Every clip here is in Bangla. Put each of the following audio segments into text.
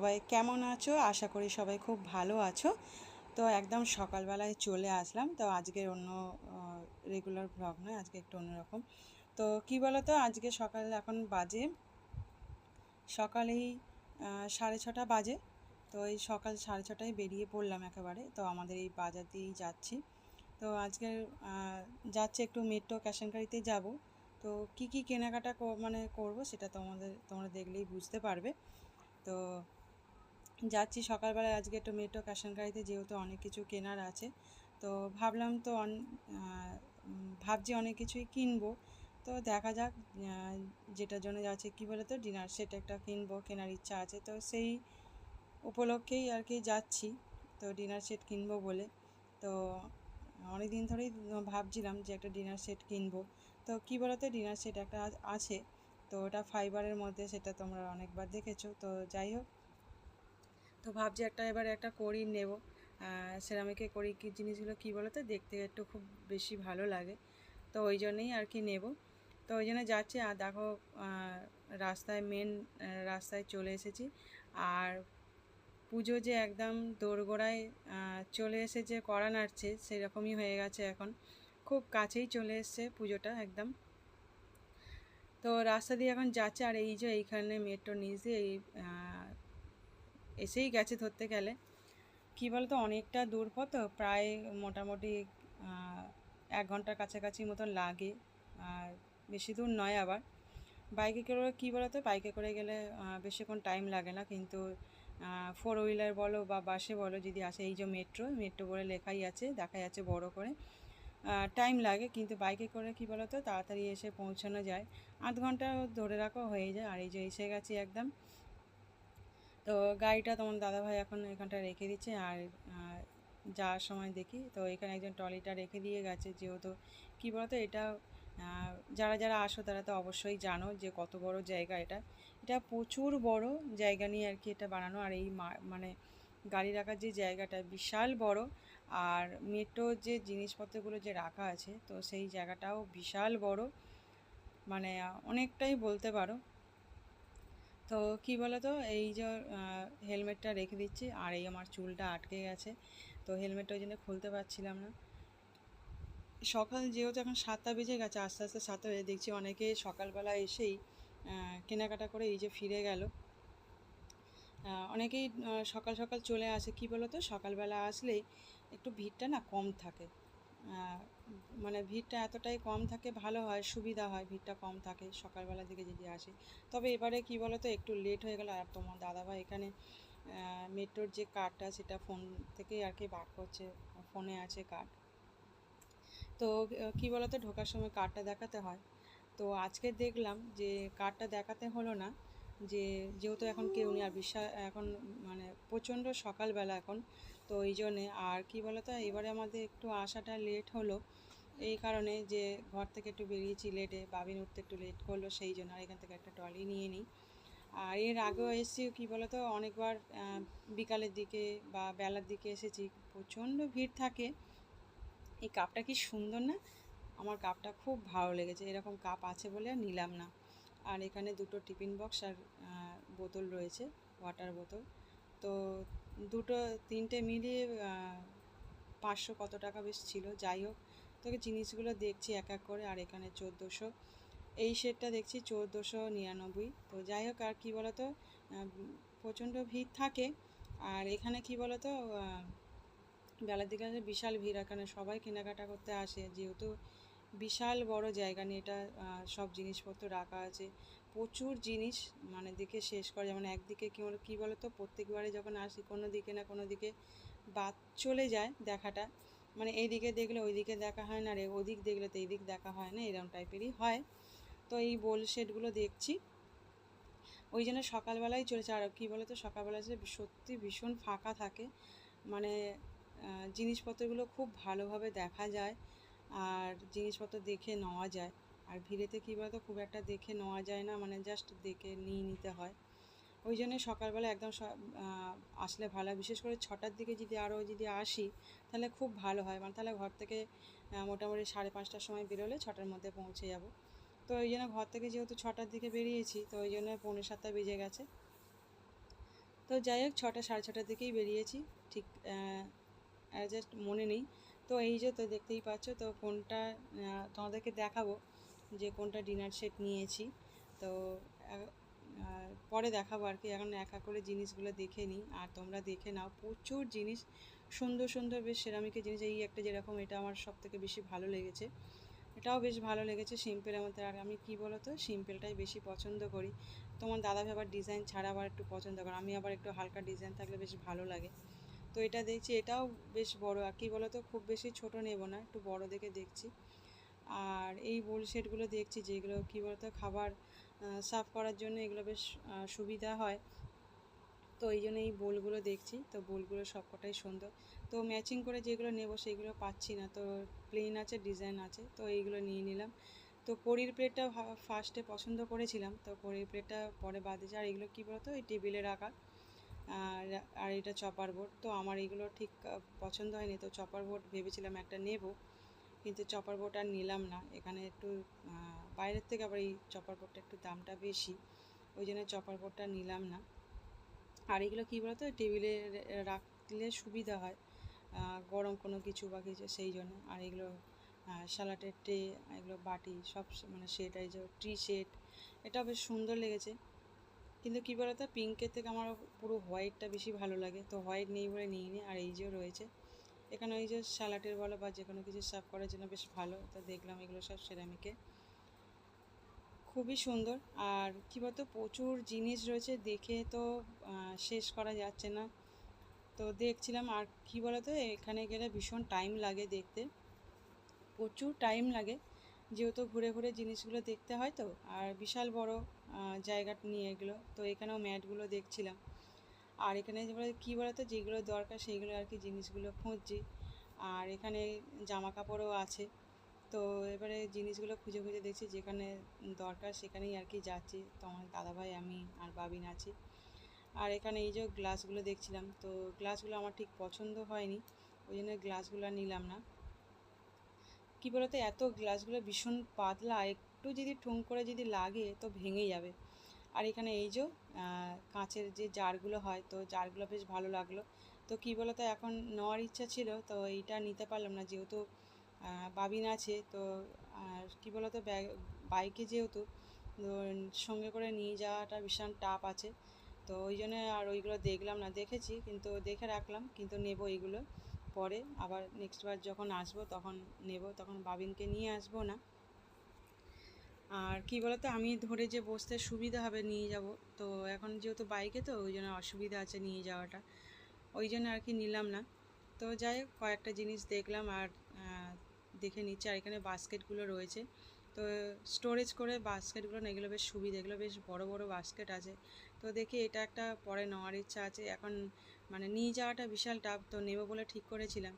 সবাই কেমন আছো? আশা করি সবাই খুব ভালো আছো। তো একদম সকালবেলায় চলে আসলাম। তো আজকের অন্য রেগুলার ব্লগ নয়, আজকে একটু অন্যরকম। তো কি বলো তো আজকে সকাল এখন বাজে। সকালেই সাড়ে ছটা বাজে। তো এই সকাল সাড়ে ছটায় বেরিয়ে পড়লাম একেবারে। তো আমাদের এই বাজার দিয়েই যাচ্ছি। তো আজকে যাচ্ছে একটু মেট্রো ক্যাশনকারিতে যাব। তো কি কি কেনাকাটা মানে করব সেটা তোমাদের, তোমরা দেখলেই বুঝতে পারবে। তো যাচ্ছি সকালবেলায় আজকে একটু মেট্রো ক্যাশনকারিতে যেহেতু অনেক কিছু কেনার আছে। তো ভাবলাম তো অন ভাবছি অনেক কিছুই কিনবো। তো দেখা যাক যেটার জন্য যাচ্ছে, কি বলে তো ডিনার সেট একটা কিনবো, কেনার ইচ্ছা আছে। তো সেই উপলক্ষেই আর কি যাচ্ছি। তো ডিনার সেট কিনবো বলে। তো অনেক দিন ধরেই ভাবছিলাম যে একটা ডিনার সেট কিনবো। তো কি বলতো ডিনার সেট একটা আছে। তো ওটা ফাইবারের মধ্যে সেটা তোমরা অনেকবার দেখেছ। তো যাই হোক। তো ভাবছি একটা এবার একটা করি নেব। সেরামিকে করি কি জিনিসগুলো কী বলো তো দেখতে একটু খুব বেশি ভালো লাগে। তো ওই জন্যই আর কি নেব। তো ওই জন্য যাচ্ছি। আর দেখো রাস্তায় মেন রাস্তায় চলে এসেছি। আর পুজো যে একদম দোরগোড়ায় চলে এসেছে কড়া নাড়ছে, সেরকমই হয়ে গেছে এখন। খুব কাছেই চলে এসছে পুজোটা একদম। তো রাস্তা দিয়ে এখন যাচ্ছে, আর এই যে এইখানে মেট্রো নিচ দিয়ে এই এসেই গেছে ধরতে গেলে। কী বলতো, অনেকটা দূর পথ, প্রায় মোটামুটি এক ঘণ্টার কাছাকাছি মতন লাগে। আর বেশি দূর নয় আবার। বাইকে করে কী বলতো, বাইকে করে গেলে বেশিক্ষণ টাইম লাগে না, কিন্তু ফোর হুইলার বলো বা বাসে বলো যদি আসে, এই যে মেট্রো মেট্রো বলে লেখাই আছে দেখা যাচ্ছে বড় করে। টাইম লাগে, কিন্তু বাইকে করে কী বলতো, তাড়াতাড়ি এসে পৌঁছানো যায়। আধ ঘণ্টা ধরে রাখো হয়ে যায়, আর এই যে এসে গেছি একদম। তো গাড়িটা তোমার দাদাভাই এখন এখানটা রেখে দিচ্ছে, আর যাওয়ার সময় দেখি। তো এখানে একজন ট্রলিটা রেখে দিয়ে গেছে, যেহেতু কী বলতো, এটা যারা যারা আসো তারা তো অবশ্যই জানো যে কত বড় জায়গা এটা। এটা প্রচুর বড় জায়গা নিয়ে আর কি এটা বানানো। আর এই মানে গাড়ি রাখার যে জায়গাটা বিশাল বড়। আর মেট্রোর যে জিনিসপত্রগুলো যে রাখা আছে, তো সেই জায়গাটাও বিশাল বড়। মানে অনেকটাই বলতে পারো। তো কি বলো তো এই যে হেলমেটটা রেখে দিচ্ছি। আর এই আমার চুলটা আটকে গেছে। তো হেলমেটটা ওই জন্য খুলতে পারছিলাম না। সকাল যেহেতু এখন সাতটা বেজে গেছে, আস্তে আস্তে সাতটা বেজে, দেখছি অনেকে সকালবেলা এসেই কেনাকাটা করে এই যে ফিরে গেল। অনেকেই সকাল সকাল চলে আসে, কি বলো তো সকালবেলা আসলেই একটু ভিড়টা না কম থাকে। মানে ভিড়টা এতটাই কম থাকে, ভালো হয়, সুবিধা হয়, ভিড়টা কম থাকে সকালবেলার দিকে যদি আসে। তবে এবারে কি বলো তো একটু লেট হয়ে গেল, আর তোমার দাদাভাই এখানে মেট্রোর যে কার্ডটা সেটা ফোন থেকে আর কি বার করছে ফোনে আছে কার্ড তো কি বলো তো ঢোকার সময় কার্ডটা দেখাতে হয়। তো আজকে দেখলাম যে কার্ডটা দেখাতে হলো না, যে যেহেতু এখন কেউ নেই, আর বিশ্বাস, এখন মানে প্রচণ্ড সকালবেলা এখন, তো এই জন্যে আর কি বলো তো এবারে আমাদের একটু আসাটা লেট হলো, এই কারণে যে ঘর থেকে একটু বেরিয়েছি লেটে বাবিন উঠতে একটু লেট করল, সেই জন্য আর এখান থেকে একটা ট্রলি নিয়ে নিই। আর এর আগেও এসেছি কি বলতো, অনেকবার বিকালের দিকে বা বেলার দিকে এসেছি, প্রচণ্ড ভিড় থাকে এই কাপটা কি সুন্দর না? আমার কাপটা খুব ভালো লেগেছে। এরকম কাপ আছে বলে আর নিলাম না। আর এখানে দুটো টিফিন বক্স আর বোতল রয়েছে ওয়াটার বোতল। তো দুটো, তিনটে মিলিয়ে পাঁচশো কত টাকা বেশ ছিল, যাই হোক। তোকে জিনিসগুলো দেখছি এক এক করে, আর এখানে চোদ্দোশো। এই সেটটা দেখছি চোদ্দোশো নিরানব্বই। তো যাই হোক, আর কী বলতো প্রচণ্ড ভিড় থাকে। আর এখানে কি বলতো বেলার দিকে বিশাল ভিড় এখানে সবাই কেনাকাটা করতে আসে। যেহেতু বিশাল বড় জায়গা নিয়ে এটা সব জিনিসপত্র রাখা আছে। প্রচুর জিনিস মানে দিকে শেষ করে। যেমন একদিকে কি কী বলো তো প্রত্যেকবারে যখন আসি, কোনো দিকে না কোনো দিকে বাদ চলে যায় দেখাটা। মানে এইদিকে দেখলে ওইদিকে দেখা হয় না রে, ওদিক দেখলে তো এইদিক দেখা হয় না, এরকম টাইপেরই হয়। তো এই বোল সেটগুলো দেখছি। ওই জন্য সকালবেলায় চলেছে। আর কী বলো তো, সকালবেলা সত্যি ভীষণ ফাঁকা থাকে। মানে জিনিসপত্রগুলো খুব ভালোভাবে দেখা যায় আর জিনিসপত্র দেখে নেওয়া যায়। আর ভিড়েতে কী বলতো, খুব একটা দেখে নেওয়া যায় না মানে জাস্ট দেখে নিয়ে নিতে হয়। ওই জন্য সকালবেলা একদম আসলে ভালো বিশেষ করে ছটার দিকে যদি আরও যদি আসি, তাহলে খুব ভালো হয়। মানে তাহলে ঘর থেকে মোটামুটি সাড়ে পাঁচটার সময় বেরোলে ছটার মধ্যে পৌঁছে যাব। তো ওই জন্য ঘর থেকে যেহেতু ছটার দিকে বেরিয়েছি, তো ওই জন্য পৌনে সাতটা বেজে গেছে। তো যাই হোক, ছটা সাড়ে ছটার দিকেই বেরিয়েছি। ঠিক জাস্ট মনে নেই। তো এই যে তো দেখতেই পাচ্ছ, তো কোনটা তোমাদেরকে দেখাবো যে কোনটা ডিনার সেট নিয়েছি। তো পরে দেখাবো আর কি, এখন একা করে জিনিসগুলো দেখে নিই। আর তোমরা দেখে নাও, প্রচুর জিনিস, সুন্দর সুন্দর বেশ সেরামিকের জিনিস। এই একটা যেরকম, এটা আমার সব থেকে বেশি ভালো লেগেছে। এটাও বেশ ভালো লেগেছে সিম্পলের মধ্যে। আর আমি কি বলো তো সিম্পলটাই বেশি পছন্দ করি। তোমার দাদা আবার ডিজাইন ছাড়া আবার একটু পছন্দ করে। আমি আবার একটু হালকা ডিজাইন থাকলে বেশ ভালো লাগে। তো এটা দেখছি, এটাও বেশ বড়। আর কি বলো তো খুব বেশি ছোট নেব না, একটু বড় দেখে দেখছি। আর এই বোল সেটগুলো দেখছি, যেগুলো কী বলতো, খাবার সাফ করার জন্য এগুলো বেশ সুবিধা হয়। তো এই জন্য এই বোলগুলো দেখছি, তো বোলগুলো সবকটাই সুন্দর। তো ম্যাচিং করে যেগুলো নেব সেগুলো পাচ্ছি না, তো প্লেন আছে ডিজাইন আছে, তো এইগুলো নিয়ে নিলাম। তো কড়ির প্লেটটা ফার্স্টে পছন্দ করেছিলাম, তো কড়ির প্লেটটা পরে বাদ, আর এগুলো কী বলতো, এই টেবিলে রাখা আর এটা চপার বোর্ড। তো আমার এগুলো ঠিক পছন্দ হয়নি। তো চপার বোর্ড ভেবেছিলাম একটা নেব, কিন্তু চপার বোর্ড আর নিলাম না। এখানে একটু বাইরের থেকে আবার এই চপার বোর্ডটা একটু দামটা বেশি, ওই জন্য চপার বোর্ডটা নিলাম না। আর এগুলো কী বলতো, টেবিলে রাখলে সুবিধা হয় গরম কোনো কিছু বা কিছু সেই জন্য। আর এগুলো স্যালাটের ট্রে, এগুলো বাটি, সব মানে সেট, এই যে ট্রি সেট এটা বেশ সুন্দর লেগেছে। কিন্তু কী বলতো, পিঙ্কের থেকে আমার পুরো হোয়াইটটা বেশি ভালো লাগে। তো হোয়াইট নেই বলে নিই নি, আর এই যে রয়েছে, এখানে ওই যে স্যালাটের বলো বা যে কোনো কিছু সার্ভ করার জন্য বেশ ভালো। তো দেখলাম এগুলো সব সেরামিকে খুবই সুন্দর। আর কী বলতো, প্রচুর জিনিস রয়েছে, দেখে তো শেষ করা যাচ্ছে না। তো দেখছিলাম, আর কী বলতো, এখানে গেলে ভীষণ টাইম লাগে দেখতে। প্রচুর টাইম লাগে। যেহেতু ঘুরে ঘুরে জিনিসগুলো দেখতে হয় তো, আর বিশাল বড় জায়গা নিয়ে এগুলো, তো এখানেও ম্যাটগুলো দেখছিলাম। আর এখানে কী বলতো, যেগুলো দরকার সেইগুলো আর কি জিনিসগুলো খুঁজছি। আর এখানে জামা কাপড়ও আছে। তো এবারে জিনিসগুলো খুঁজে খুঁজে দেখছি, যেখানে দরকার সেখানেই আর কি যাচ্ছি। তো আমার দাদাভাই আমি আর বাবিন আছি। আর এখানে এই যে গ্লাসগুলো দেখছিলাম, তো গ্লাসগুলো আমার ঠিক পছন্দ হয়নি। ওই জন্য গ্লাসগুলো নিলাম না। কী বলতো, এত গ্লাসগুলো ভীষণ পাতলা, একটু যদি ঠুং করে যদি লাগে তো ভেঙে যাবে। আর এখানে এই যে কাঁচের যে জারগুলো হয়, তো জারগুলো বেশ ভালো লাগল। তো কী বলতো, এখন নেওয়ার ইচ্ছা ছিল, তো এইটা নিতে পারলাম না, যেহেতু বাবিন আছে, তো আর কী বলতো বাইকে যেহেতু সঙ্গে করে নিয়ে যাওয়াটা ভীষণ টাফ আছে। তো ওই জন্য আর ওইগুলো দেখলাম না, দেখেছি, কিন্তু দেখে রাখলাম, কিন্তু নেব এইগুলো। পরে আবার নেক্সট বার যখন আসব তখন নেব, তখন বাবিনকে নিয়ে আসব না। আর কি বলতো, আমি ধরে যে বসতে সুবিধা হবে নিয়ে যাব। তো এখন যেহেতু বাইকে তো, ওই জন্য অসুবিধা আছে নিয়ে যাওয়াটা। ওই জন্য আর কি নিলাম না। তো যাই হোক, কয়েকটা জিনিস দেখলাম আর দেখে নিচ্ছি। আর এখানে বাস্কেটগুলো রয়েছে। তো স্টোরেজ করে বাস্কেটগুলো না, এগুলো বেশ সুবিধা। এগুলো বেশ বড় বড় বাস্কেট আছে। তো দেখি এটা একটা পরে নেওয়ার ইচ্ছা আছে। এখন মানে নিয়ে যাওয়াটা বিশাল টাফ তো নেব বলে ঠিক করেছিলাম।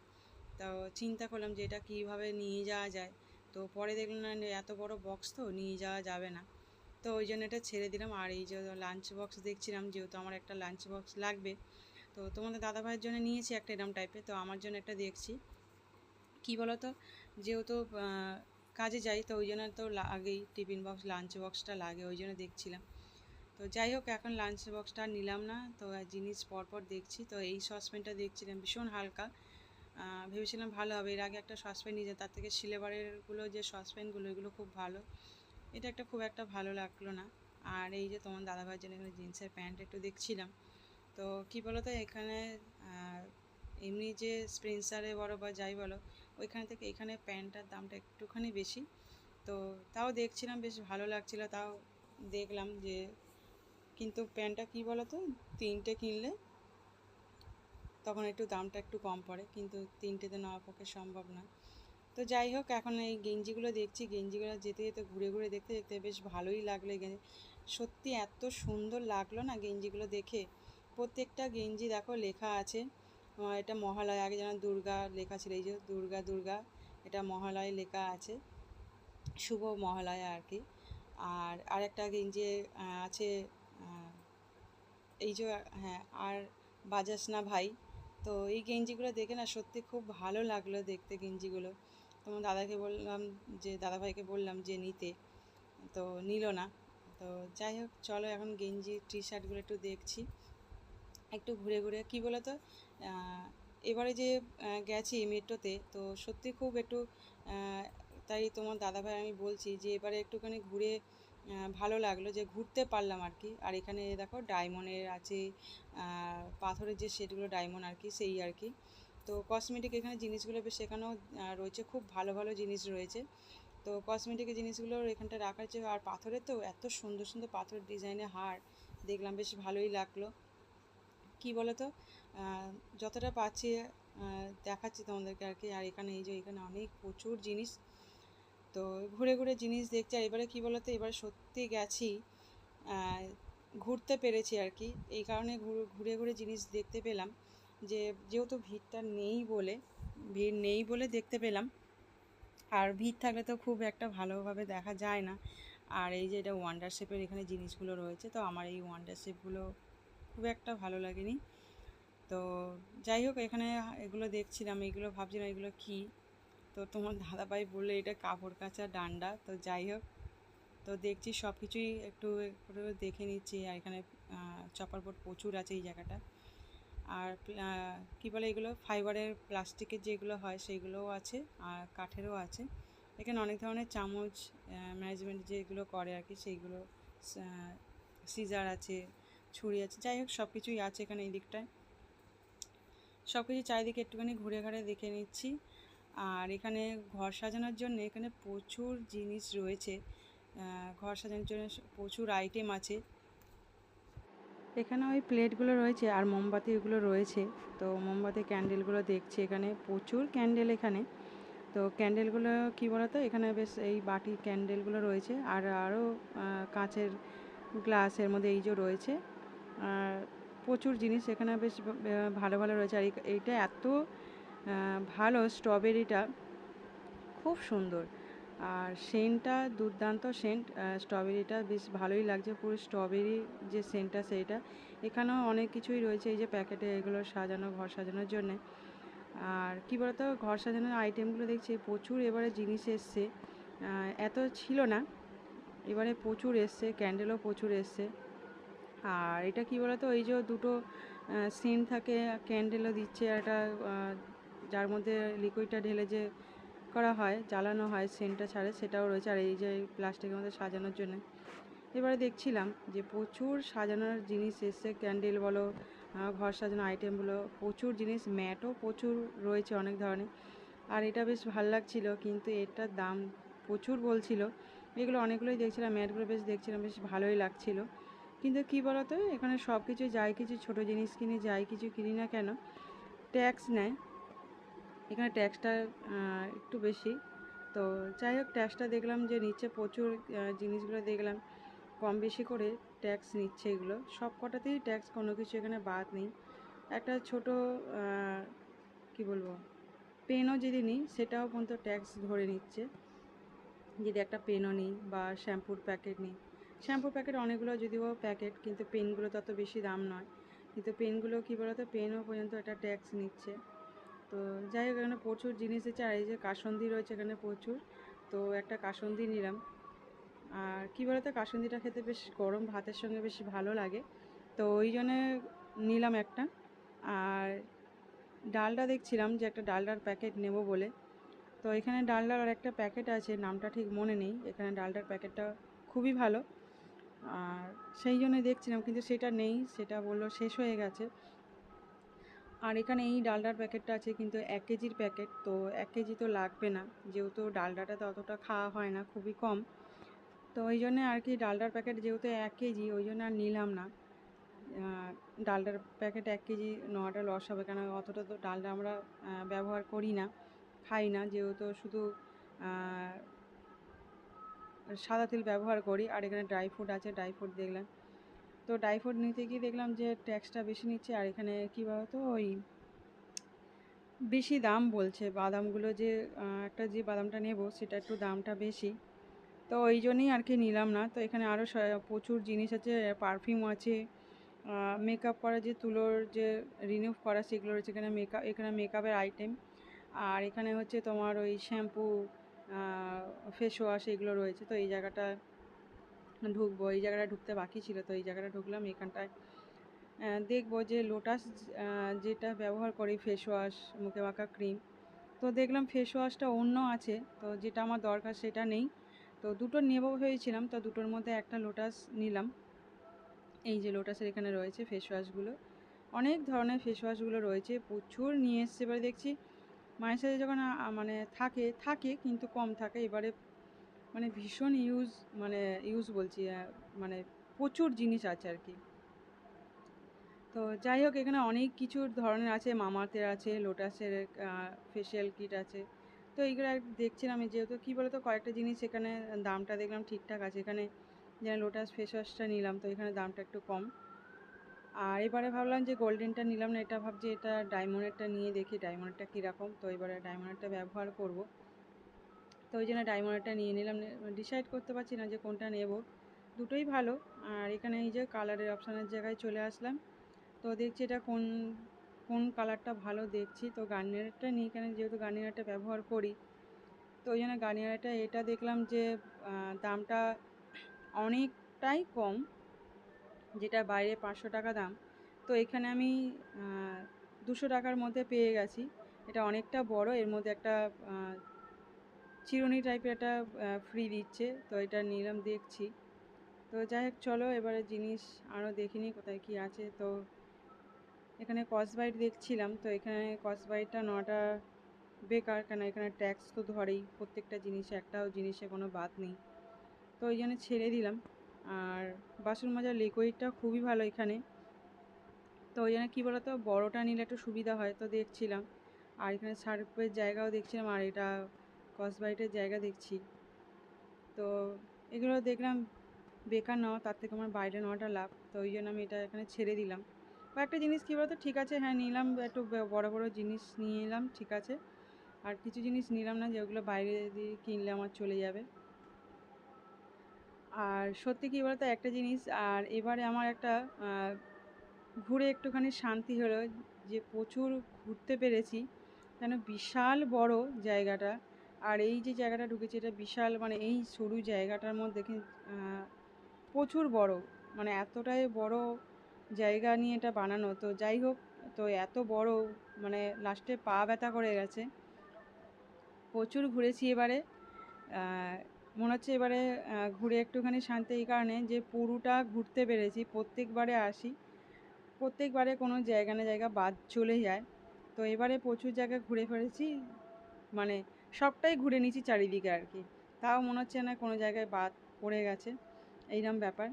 তো চিন্তা করলাম যে এটা কীভাবে নিয়ে যাওয়া যায়। তো পরে দেখলাম না এত বড় বক্স তো নিয়ে যাওয়া যাবে না। তো ওই জন্য এটা ছেড়ে দিলাম। আর এই যে লাঞ্চ বক্স দেখছিলাম, যেহেতু আমার একটা লাঞ্চ বক্স লাগবে। তো তোমাদের দাদা ভাইয়ের জন্য নিয়েছি একটা এরম টাইপের তো আমার জন্য একটা দেখছি। কী বলো তো যেহেতু কাজে যাই, তো ওই জন্য তো লাগেই টিফিন বক্স লাঞ্চ বক্সটা লাগে, ওই জন্য দেখছিলাম। তো যাই হোক, এখন লাঞ্চ বক্সটা নিলাম না। তো জিনিস পরপর দেখছি। তো এই সসপ্যানটা দেখছিলাম, ভীষণ হালকা। ভেবেছিলাম ভালো হবে। এর আগে একটা সসপ্যান নিয়ে তার থেকে সিলেবারেরগুলো যে সসপ্যানগুলো এগুলো খুব ভালো। এটা একটা খুব একটা ভালো লাগল না। আর এই যে তোমার দাদাভাইয়ের জন্য এখানে জিন্সের প্যান্ট একটু দেখছিলাম। তো কী বলো তো এখানে এমনি যে স্প্রেন্সারে বলো বা যাই বলো, ওইখান থেকে এখানে প্যান্টটার দামটা একটুখানি বেশি। তো তাও দেখছিলাম, বেশ ভালো লাগছিল। তাও দেখলাম যে কিন্তু প্যান্টটা কী বলো তো তিনটে কিনলে তখন একটু দামটা একটু কম পড়ে, কিন্তু তিনটেতে নেওয়া পক্ষে সম্ভব না। তো যাই হোক, এখন এই গেঞ্জিগুলো দেখছি। গেঞ্জিগুলো যেতে যেতে ঘুরে ঘুরে দেখতে দেখতে বেশ ভালোই লাগল গেঞ্জি সত্যি এত সুন্দর লাগল না গেঞ্জিগুলো দেখে? প্রত্যেকটা গেঞ্জি দেখো লেখা আছে। এটা মহালয়, আগে যেন দুর্গা লেখা ছিল, এই যে দুর্গা দুর্গা, এটা মহালয় লেখা আছে। শুভ মহালয়া আর কি। আর আরেকটা গেঞ্জি আছে এই যে হ্যাঁ আর বাজাস না ভাই। তো এই গেঞ্জিগুলো দেখে না সত্যি খুব ভালো লাগল দেখতে গেঞ্জিগুলো। তোমার দাদাকে বললাম যে, দাদাভাইকে বললাম যে, নিতে। তো নিল না। তো যাই হোক, চলো এখন গেঞ্জি টি শার্টগুলো একটু দেখছি। একটু ঘুরে ঘুরে, কী বলো তো এবারে যে গেছি মেট্রোতে, তো সত্যি খুব একটু তাই তোমার দাদাভাই আমি বলছি যে, এবারে একটুখানি ঘুরে ভালো লাগল যে ঘুরতে পারলাম আর কি। আর এখানে দেখো ডায়মন্ডের আছে পাথরের যে সেটগুলো ডায়মন্ড আর কি, সেই আর কি। তো কসমেটিক এখানে জিনিসগুলো বেশ এখানেও রয়েছে, খুব ভালো ভালো জিনিস রয়েছে। তো কসমেটিকের জিনিসগুলো এখানটা রাখা আছে আর পাথরের তো এত সুন্দর সুন্দর পাথরের ডিজাইনের হার, দেখলাম বেশ ভালোই লাগল। কি তো যতটা পাচ্ছি দেখাচ্ছি তোমাদেরকে আর কি। আর এখানে এই যে, এখানে অনেক প্রচুর জিনিস। তো ঘুরে ঘুরে জিনিস দেখছি আর এবারে কী বলো তো এবারে সত্যি গেছি ঘুরতে পেরেছি আর কি। এই কারণে ঘুরে ঘুরে জিনিস দেখতে পেলাম যে, যেহেতু ভিড়টা নেই বলে, ভিড় নেই বলে দেখতে পেলাম। আর ভিড় থাকলে তো খুব একটা ভালোভাবে দেখা যায় না। আর এই যে এটা ওয়ান্ডার শেপের এখানে জিনিসগুলো রয়েছে, তো আমার এই ওয়ান্ডার শেপগুলো খুব একটা ভালো লাগেনি। তো যাই হোক, এখানে এগুলো দেখছিলাম, এগুলো ভাবছিলাম, এগুলো কী? তো তোমার দাদাভাই বলল এটা কাপড় কাচা ডান্ডা, তো যাই হোক। তো দেখছি সব কিছুই একটু দেখে নিচ্ছি, আর এখানে চপার বোর্ড প্রচুর আছে এই জায়গাটা। আর কী বলে এগুলো? ফাইবারের প্লাস্টিকের যেগুলো হয় সেইগুলোও আছে, আর কাঠেরও আছে। এখানে অনেক ধরনের চামচ ম্যানেজমেন্ট যেগুলো করে আর কি, সেইগুলো সিজার আছে, ছুরি আছে, যাই হোক সব কিছুই আছে এখানে এই দিকটায়। সব কিছু চারিদিকে একটুখানি ঘুরে ঘুরে দেখে নিচ্ছি। আর এখানে ঘর সাজানোর জন্য এখানে প্রচুর জিনিস রয়েছে। ঘর সাজানোর জন্য প্রচুর আইটেম আছে। এখানে ওই প্লেটগুলো রয়েছে আর মোমবাতিগুলো রয়েছে। তো মোমবাতি ক্যান্ডেলগুলো দেখছি এখানে। প্রচুর ক্যান্ডেল এখানে। তো ক্যান্ডেলগুলো কী বলতো? এখানে বেশ এই বাটি ক্যান্ডেলগুলো রয়েছে। আর আরও কাঁচের গ্লাসের মধ্যে এই যে রয়েছে। আর প্রচুর জিনিস এখানে বেশ ভালো ভালো রয়েছে। আর এই- এইটা এত ভালো স্ট্রবেরিটা খুব সুন্দর। আর সেন্টটা, দুর্দান্ত সেন্ট স্ট্রবেরিটা বেশ ভালোই লাগছে। পুরো স্ট্রবেরি যে সেন্টটা সেইটা এখানেও অনেক কিছুই রয়েছে এই যে প্যাকেটে এগুলো সাজানো, ঘর সাজানোর জন্যে। আর কী বলতো, ঘর সাজানোর আইটেমগুলো দেখছি, প্রচুর এবারে জিনিস এসছে। এত ছিল না, এবারে প্রচুর এসছে, ক্যান্ডেলও প্রচুর এসছে। আর এটা কি বলতো, এই যে দুটো সেন্ট থাকে, ক্যান্ডেলও দিচ্ছে একটা যার মধ্যে লিকুইডটা ঢেলে যে করা হয়, জ্বালানো হয়, সেন্টটা ছাড়ে, সেটাও রয়েছে। আর এই যে প্লাস্টিকের মধ্যে সাজানোর জন্য। এবারে দেখছিলাম যে প্রচুর সাজানোর জিনিস এসছে। ক্যান্ডেল বলো ঘর সাজানো আইটেমগুলো প্রচুর জিনিস, ম্যাটও প্রচুর রয়েছে অনেক ধরনের। আর এটা বেশ ভালো লাগছিল, কিন্তু এটার দাম প্রচুর বলছিল। এগুলো অনেকগুলোই দেখছিলাম, ম্যাটগুলো বেশ দেখছিলাম, বেশ ভালোই লাগছিল। কিন্তু কী বলতো, এখানে সব কিছু যাই কিছু ছোট জিনিস কিনি, যাই কিছু কিনি না কেন ট্যাক্স নেয়। এখানে ট্যাক্সটা একটু বেশি। তো যাই হোক ট্যাক্সটা দেখলাম যে নিচ্ছে প্রচুর জিনিসগুলো দেখলাম। কম বেশি করে ট্যাক্স নিচ্ছে এগুলো। সব কটাতেই ট্যাক্স কোনো কিছু এখানে বাদ নেই। একটা ছোট কি বলব, পেনও যদি নিই, সেটাও পর্যন্ত ট্যাক্স ধরে নিচ্ছে। যদি একটা পেনও নিই বা শ্যাম্পুর প্যাকেট নিই। শ্যাম্পুর প্যাকেট অনেকগুলো যদিও প্যাকেট কিন্তু পেনগুলো তত বেশি দাম নয়। কিন্তু পেনগুলো কী বলতো, পেনও পর্যন্ত একটা ট্যাক্স নিচ্ছে। তো যাই হোক, এখানে প্রচুর জিনিস আছে, আর এই যে কাসন্দি রয়েছে এখানে প্রচুর। তো একটা কাসন্দি নিলাম। আর কী বলতো, কাসন্দিটা খেতে বেশ গরম, ভাতের সঙ্গে বেশ ভালো লাগে। তো ওই জন্যে নিলাম একটা। আর ডালটা দেখছিলাম যে একটা ডালডার প্যাকেট নেব বলে। তো এখানে ডালডার আর একটা প্যাকেট আছে, নামটা ঠিক মনে নেই। এখানে ডালডার প্যাকেটটা খুবই ভালো। আর সেই জন্য দেখছিলাম, কিন্তু সেটা নেই, সেটা বলল শেষ হয়ে গেছে। আর এখানে এই ডালডার প্যাকেটটা আছে কিন্তু এক কেজির প্যাকেট, তো এক কেজি তো লাগবে না। যেহেতু ডালডাটা তো অতটা খাওয়া হয় না, খুবই কম। তো ওই জন্য আর কি ডালডার প্যাকেট যেহেতু এক কেজি, ওই জন্য আর নিলাম না। ডালডার প্যাকেট এক কেজি নেওয়াটা লস হবে কেন অতটা তো ডালডা আমরা ব্যবহার করি না, খাই না। যেহেতু শুধু সাদা তেল ব্যবহার করি, আর এখানে ড্রাই ফ্রুট আছে, ড্রাই ফ্রুট দেখলাম তো ড্রাই ফ্রুট নিতে গিয়ে দেখলাম যে ট্যাক্সটা বেশি নিচ্ছে, আর এখানে কী বলতো, ওই বেশি দাম বলছে। বাদামগুলো যে একটা যে বাদামটা নেব, সেটা একটু দামটা বেশি। তো ওই জন্যই আর কি নিলাম না। তো এখানে আরও প্রচুর জিনিস আছে পারফিউম আছে মেকআপ করা যে তুলোর যে রিনিউ করা, সেগুলো রয়েছে এখানে মেকআপ এখানে মেকআপের আইটেম আর এখানে হচ্ছে তোমার ওই শ্যাম্পু ফেস ওয়াশ এগুলো রয়েছে। তো এই জায়গাটা ঢুকবো, এই জায়গাটা ঢুকতে বাকি ছিল, তো এই জায়গাটা ঢুকলাম, এখানটায় দেখব যে লোটাস যেটা ব্যবহার করি ফেস ওয়াশ মুখে মাখা ক্রিম তো দেখলাম ফেস ওয়াশটা অন্য আছে, তো যেটা আমার দরকার সেটা নেই, তো দুটো নেব ভেবেছিলাম, তো দুটোর মধ্যে একটা লোটাস নিলাম, এই যে লোটাসের এখানে রয়েছে ফেস ওয়াশগুলো অনেক ধরনের ফেস ওয়াশগুলো রয়েছে, প্রচুর নিয়ে এসছে, এবারে দেখছি মায়ের সাথে যখন মানে থাকে থাকে, কিন্তু কম থাকে, এবারে মানে ভীষণ ইউজ মানে ইউজ বলছি মানে প্রচুর জিনিস আছে আর কি। তো যাই হোক, এখানে অনেক কিছুর ধরনের আছে, মামাতের আছে, লোটাসের ফেসিয়াল কিট আছে। তো এইগুলো দেখছিলাম যেহেতু কী বলতো, কয়েকটা জিনিস এখানে দামটা দেখলাম ঠিকঠাক আছে। এখানে যেন লোটাস ফেস ওয়াশটা নিলাম, তো এখানে দামটা একটু কম। আর এবারে ভাবলাম যে গোল্ডেনটা নিলাম না, এটা ভাবছি এটা ডায়মন্ডেরটা নিয়ে দেখি ডায়মন্ডেরটা কীরকম। তো এবারে ডায়মন্ডেরটা ব্যবহার করব। তো ওই জন্য ডায়মন্ডেরটা নিয়ে নিলাম। ডিসাইড করতে পারছি না যে কোনটা নেব। দুটোই ভালো। আর এখানে এই যে কালারের অপশানের জায়গায় চলে আসলাম। তো দেখছি এটা কোন কোন কালারটা ভালো দেখছি। তো গার্নিয়ারটা নিই কেন যেহেতু গার্নিয়ারটা ব্যবহার করি, তো ওই জন্য গার্নিয়ারটা এটা দেখলাম যে দামটা অনেকটাই কম, যেটা বাইরে পাঁচশো টাকা দাম। তো এখানে আমি দুশো টাকার মধ্যে পেয়ে গেছি। এটা অনেকটা বড়। এর মধ্যে একটা চিরুনি টাইপের একটা ফ্রি দিচ্ছে। তো এটা নিলাম, দেখছি। তো যাই হোক, চলো এবারে জিনিস আরও দেখিনি কোথায় কি আছে। তো এখানে কসবাইট দেখছিলাম। তো এখানে কসবাইটটা নটা বেকার, কেন এখানে ট্যাক্স তো ধরেই প্রত্যেকটা জিনিসে, একটাও জিনিসে কোনো বাদ নেই। তো ওই জন্য ছেড়ে দিলাম। আর বাসন মাজার লিকুইডটা খুবই ভালো এখানে। তো ওই জন্য কী বলতো, বড়োটা নিলে একটু সুবিধা হয়। তো দেখছিলাম। আর এখানে সার্ফের জায়গাও দেখছিলাম, আর এটা কসবাইটের জায়গা দেখছি। তো এগুলো দেখলাম, বেকার নেওয়া তার থেকে আমার বাইরে নেওয়াটা লাভ। তো ওই জন্য আমি এটা এখানে ছেড়ে দিলাম। বা একটা জিনিস কী বলতো? ঠিক আছে হ্যাঁ নিলাম, একটু বড় বড় জিনিস নিয়ে এলাম, ঠিক আছে। আর কিছু জিনিস নিলাম না, যেগুলো বাইরে দিয়ে কিনলে আমার চলে যাবে। আর সত্যি কী বলতো? একটা জিনিস, আর এবারে আমার একটা ঘুরে একটুখানি শান্তি হলো যে প্রচুর ঘুরতে পেরেছি। কেন বিশাল বড় জায়গাটা। আর এই যে জায়গাটা ঢুকেছি, এটা বিশাল মানে এই সরু জায়গাটার মধ্যে প্রচুর বড় মানে এতটাই বড় জায়গা নিয়ে এটা বানানো। তো যাই হোক, তো এত বড় মানে লাস্টে পা ব্যথা করে গেছে। প্রচুর ঘুরেছি এবারে মনে হচ্ছে এবারে ঘুরে একটুখানি শান্তি এই কারণে যে পুরোটা ঘুরতে পেরেছি, প্রত্যেকবারে আসি, প্রত্যেকবারে কোনো জায়গা না জায়গা বাদ চলে যায়। তো এবারে প্রচুর জায়গা ঘুরে ফেলেছি মানে সবটাই ঘুরে নিয়েছি চারিদিকে আর কি। তাও মনে হচ্ছে না কোনো জায়গায় বাদ পড়ে গেছে। এইরকম ব্যাপার।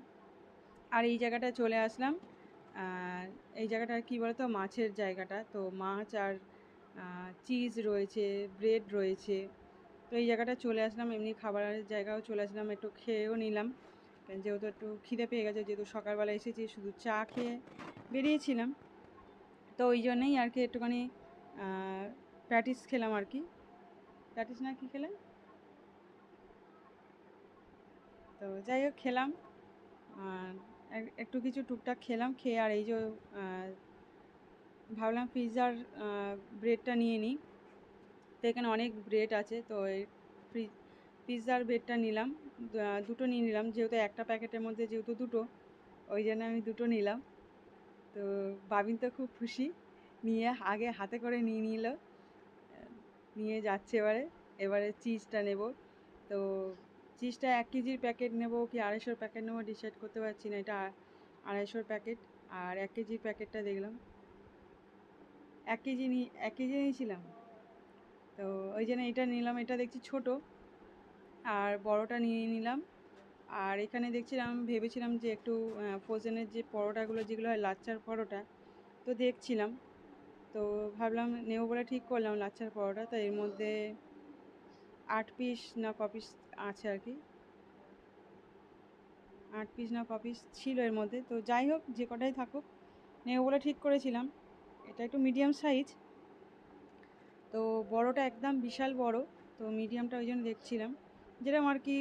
আর এই জায়গাটায় চলে আসলাম। এই জায়গাটা কী বলতো? মাছের জায়গাটা। তো মাছ আর চিজ রয়েছে, ব্রেড রয়েছে। তো এই জায়গাটা চলে আসলাম। এমনি খাবারের জায়গাও চলে আসলাম। একটু খেয়েও নিলাম। যেহেতু একটু খিদে পেয়ে গেছে, যেহেতু সকালবেলা এসেছি, শুধু চা খেয়ে বেরিয়েছিলাম। তো ওই জন্যেই আর কি একটুখানি প্যাটিস খেলাম আর কি। প্যাটিস না, কি খেলেন? তো যাই হোক, খেলাম। আর একটু কিছু টুকটাক খেলাম, খেয়ে আর এই যে ভাবলাম পিৎজার ব্রেডটা নিয়ে নিই। তো এখানে অনেক ব্রেড আছে, তো এই পিৎজার ব্রেডটা নিলাম। দুটো নিয়ে নিলাম, যেহেতু একটা প্যাকেটের মধ্যে যেহেতু দুটো, ওই জন্য আমি দুটো নিলাম। তো বাবিন তো খুব খুশি, নিয়ে আগে হাতে করে নিয়ে নিল। নিয়ে যাচ্ছে এবারে। এবারে চিজটা নেব। তো চিজটা এক কেজির প্যাকেট নেব কি আড়াইশোর প্যাকেট নেব ডিসাইড করতে পারছি না। এটা আড়াইশোর প্যাকেট আর এক কেজির প্যাকেটটা দেখলাম। এক কেজি নি, এক কেজি নিয়েছিলাম। তো ওই জন্য এটা নিলাম। এটা দেখছি ছোট আর বড়টা নিয়ে নিলাম। আর এখানে দেখছিলাম, ভেবেছিলাম যে একটু ফ্রোজেনের যে পরোটাগুলো, যেগুলো হয় লাচ্চার পরোটা, তো দেখছিলাম। তো ভাবলাম নেব বলে ঠিক করলাম লাচ্চার পরোটা, তো এর মধ্যে আট পিস না ক আছে আর কি। আট পিস না ক ছিল এর মধ্যে, তো যাই হোক যে কটাই থাকুক, নেব বলে ঠিক করেছিলাম। এটা একটু মিডিয়াম সাইজ তো বড়টা একদম বিশাল বড়, তো মিডিয়ামটা ওই জন্য দেখছিলাম। যেরকম আর কি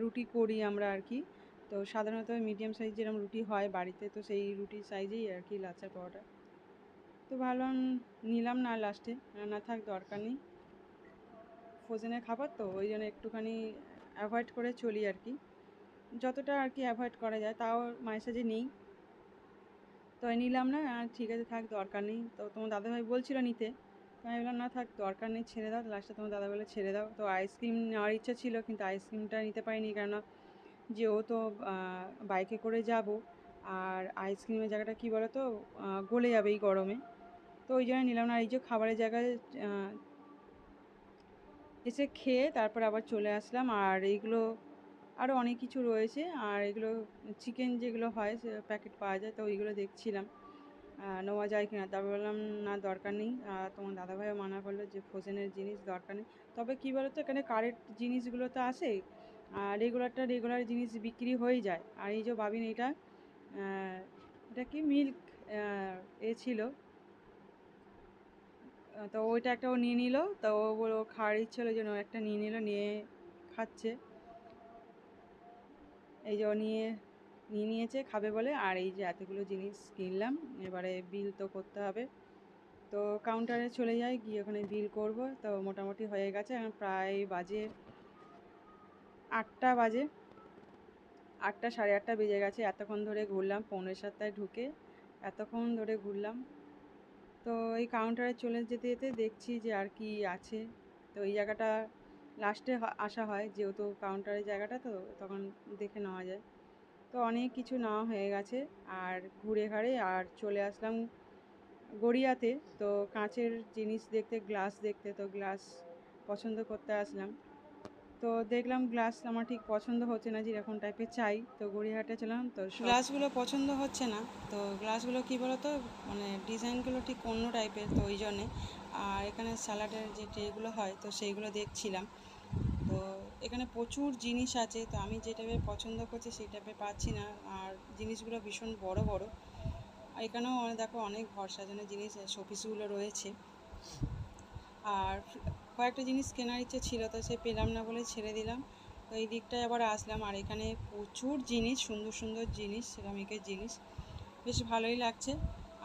রুটি করি আমরা আর কি, তো সাধারণত মিডিয়াম সাইজ যেরকম রুটি হয় বাড়িতে, তো সেই রুটি সাইজেই আর কি লাচ্চার পরোটা। তো ভাবলাম নিলাম না লাস্টে না থাক, দরকার নেই। ফ্রোজেনের খাবার তো, ওই জন্য একটুখানি অ্যাভয়েড করে চলি আর কি। যতটা আর কি অ্যাভয়েড করা যায়, তাও মায়ের সাথে নিই। তো নিলাম না, আর ঠিক আছে, থাক, দরকার নেই। তো তোমার দাদাভাই বলছিল নিতে। তো আমি বললাম, না, থাক, দরকার নেই, ছেড়ে দাও, লাস্টে তোমার দাদা বলে ছেড়ে দাও। তো আইসক্রিম নেওয়ার ইচ্ছা ছিল, কিন্তু আইসক্রিমটা নিতে পারিনি, কেননা যেহেতু বাইকে করে যাব, আর আইসক্রিমের জায়গাটা কি বলো তো গলে যাবে এই গরমে। তো ওই জন্য নিলাম না। এই যে খাবারের জায়গায় এসে খেয়ে তারপর আবার চলে আসলাম। আর এইগুলো আরও অনেক কিছু রয়েছে। আর এগুলো চিকেন যেগুলো হয়, সে প্যাকেট পাওয়া যায়, তো ওইগুলো দেখছিলাম। নেওয়া যায় কিনা? তারপর বললাম, না, দরকার নেই। আর তোমার দাদাভাইও মানা করল যে ফ্রোজেনের জিনিস দরকার নেই। তবে কী বলো তো এখানে কারেন্ট জিনিসগুলো তো আসে আর রেগুলারটা রেগুলার জিনিস বিক্রি হয়ে যায়। আর এই যে ভাবিন এটা এটা কি মিল্ক এ ছিল। তো ওইটা একটা ও নিয়ে নিল। তো ও বলল খাওয়ার ইচ্ছে হলো যেন একটা নিয়ে নিল, নিয়ে খাচ্ছে। এই যে নিয়ে নিয়ে নিয়েছে, খাবে বলে। আর এই যে এতগুলো জিনিস কিনলাম, এবারে বিল তো করতে হবে। তো কাউন্টারে চলে যাই, গিয়ে ওখানে বিল করব। তো মোটামুটি হয়ে গেছে, এখন প্রায় বাজে আটটা বাজে। আটটা সাড়ে আটটা বেজে গেছে। এতক্ষণ ধরে ঘুরলাম, পৌনে সাতটায় ঢুকে এতক্ষণ ধরে ঘুরলাম। তো এই কাউন্টারে চলে যেতে যেতে দেখছি যে আর কি আছে। তো এই জায়গাটা লাস্টে আসা হয়, যেহেতু কাউন্টারের জায়গাটা তো, তখন দেখে নেওয়া যায়। তো অনেক কিছু নেওয়া হয়ে গেছে, আর ঘুরে ঘাড়ে আর চলে আসলাম গড়িয়াতে। তো কাঁচের জিনিস দেখতে গ্লাস দেখতে, তো গ্লাস পছন্দ করতে আসলাম। তো দেখলাম গ্লাস আমার ঠিক পছন্দ হচ্ছে না যেরকম টাইপের চাই। তো গড়িয়াহাটে চলাম, তো গ্লাসগুলো পছন্দ হচ্ছে না, তো গ্লাসগুলো কী বলো তো মানে ডিজাইনগুলো ঠিক অন্য টাইপের তো ওই জন্যে। আর এখানে স্যালাডের যে ট্রেগুলো হয়, তো সেইগুলো দেখছিলাম। তো এখানে প্রচুর জিনিস আছে, তো আমি যে টাইপের পছন্দ করছি সেই টাইপের পাচ্ছি না, আর জিনিসগুলো ভীষণ বড় বড়। আর এখানেও দেখো অনেক ঘর সাজানোর জিনিস শোপিসগুলো রয়েছে। আর কয়েকটা জিনিস কেনার ইচ্ছে ছিল, তো সে পেলাম না বলে ছেড়ে দিলাম। তো এই দিকটায় আবার আসলাম, আর এখানে প্রচুর জিনিস, সুন্দর সুন্দর জিনিস সেরামিকের জিনিস। বেশ ভালোই লাগছে।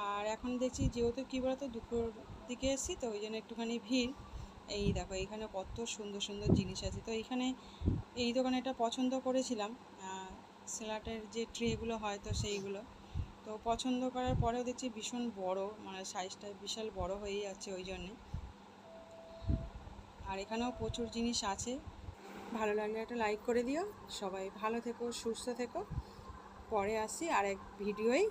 আর এখন দেখছি যেহেতু কী বলতো, দুপুর দিকে এসেছি, তো ওই জন্য একটুখানি ভিড়। এই দেখো, এখানে কত সুন্দর সুন্দর জিনিস আছে। তো এখানে এই দোকানে এটা পছন্দ করেছিলাম স্যালাডের যে ট্রেগুলো হয় তো সেইগুলো। তো পছন্দ করার পরেও দেখছি ভীষণ বড় মানে সাইজটা বিশাল বড় হয়ে যাচ্ছে ওই জন্যে। আর এখানেও প্রচুর জিনিস আছে। ভালো লাগলে একটা লাইক করে দিও। সবাই ভালো থেকো, সুস্থ থেকো। পরে আসি আর এক ভিডিওই